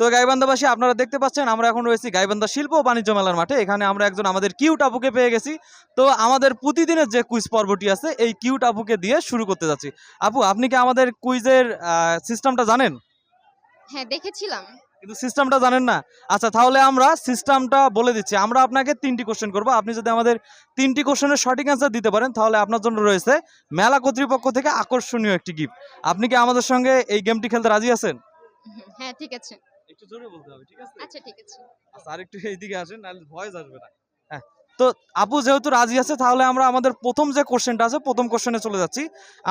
তো গাইবান্ধাবাসী আপনারা দেখতে পাচ্ছেন আমরা এখন রয়েছি গাইবান্ধা শিল্প ও বাণিজ্য মেলার মাঠে। এখানে আমরা একজন আমাদের কিউ আপুকে পেয়ে গেছি। তো আমাদের প্রতিদিনের যে কুইজ পর্বটি আছে এই কিউ আপুকে দিয়ে শুরু করতে যাচ্ছি। আপু আপনি কি আমাদের কুইজের সিস্টেমটা জানেন? হ্যাঁ দেখেছিলাম। কিন্তু সিস্টেমটা জানেন না। আচ্ছা তাহলে আমরা সিস্টেমটা বলে দিচ্ছি। আমরা আপনাকে তিনটি কোশ্চেন করব। আপনি যদি আমাদের তিনটি কোশ্চেনের সঠিক অ্যান্সার দিতে পারেন তাহলে আপনার জন্য রয়েছে মেলা কর্তৃপক্ষ থেকে আকর্ষণীয় একটি গিফট আপনি কি আমাদের সঙ্গে এই গেমটি খেলতে রাজি আছেন? হ্যাঁ ঠিক আছে। একটু জোরে বলতে হবে ঠিক আছে? আচ্ছা ঠিক আছে। আচ্ছা আর একটু এইদিকে আসেন নাহলে ভয়েস আসবে না। হ্যাঁ তো আপু যেহেতু রাজি আছে তাহলে আমরা আমাদের প্রথম যে কোশ্চেনটা আছে প্রথম কোশ্চেনে চলে যাচ্ছি।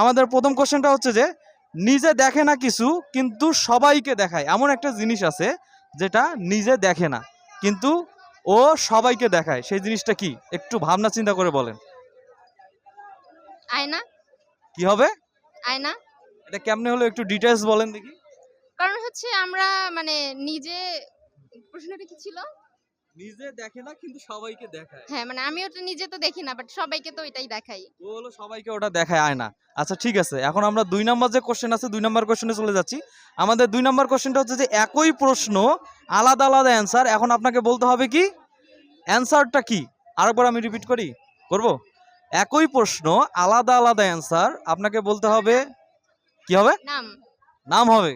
আমাদের প্রথম কোশ্চেনটা হচ্ছে যে নিজে দেখে না কিছু কিন্তু সবাইকে দেখায়। এমন একটা জিনিস আছে যেটা নিজে দেখে না কিন্তু ও সবাইকে দেখায়। সেই জিনিসটা কি? একটু ভাবনা চিন্তা করে বলেন। আয়না? কি হবে? আয়না? এটা কেমনে হলো? একটু ডিটেলস বলেন দেখি। কারণ হচ্ছে আমরা মানে নিজে প্রশ্নটা কি ছিল? নিজে দেখে না কিন্তু সবাইকে দেখায়। হ্যাঁ মানে আমিও তো নিজে তো দেখি না বাট সবাইকে তো এটাই দেখাই। ও হলো সবাইকে ওটা দেখায় আয় না। আচ্ছা ঠিক আছে এখন আমরা দুই নম্বর যে কোশ্চেন আছে দুই নম্বর কোশ্চেনে চলে যাচ্ছি। আমাদের দুই নম্বর কোশ্চেনটা হচ্ছে যে একই প্রশ্ন আলাদা আলাদা অ্যান্সার এখন আপনাকে বলতে হবে কি? অ্যান্সারটা কি? আরেকবার আমি রিপিট করি? করব? একই প্রশ্ন আলাদা আলাদা অ্যান্সার আপনাকে বলতে হবে কি হবে? নাম। নাম হবে।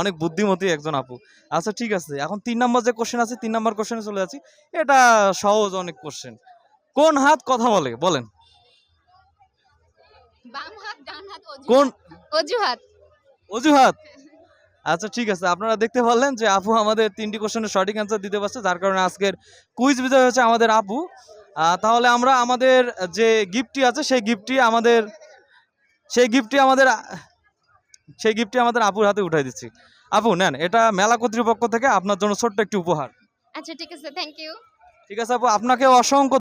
অনেক বুদ্ধিমতী একজন আপু। আচ্ছা ঠিক আছে। এখন তিন নম্বর যে কোশ্চেন আছে তিন নম্বর কোশ্চেনে চলে যাচ্ছি। এটা সহজ অনেক কোশ্চেন কোন হাত কথা বলে? বলেন। কোন অজুহাত। অজুহাত? আচ্ছা ঠিক আছে। আপনারা দেখতে পারলেন যে আপু আমাদের তিনটি কোশ্চেনের সঠিক অ্যান্সার দিতে পারছে যার কারণে আজকের কুইজ বিজয় হচ্ছে আমাদের আপু। তাহলে আমরা আমাদের যে গিফটটি আছে সেই গিফটটি আমাদের সেই গিফটটি আমাদের সেই গিফটটি আমাদের আপুর হাতে উঠাই দিচ্ছি। আপু নেন এটা মেলা কর্তৃপক্ষ থেকে আপনার জন্য ছোট্ট একটি উপহার। আচ্ছা ঠিক আছে থ্যাংক ইউ ঠিক আছে আপু আপনাকে অসংখ্য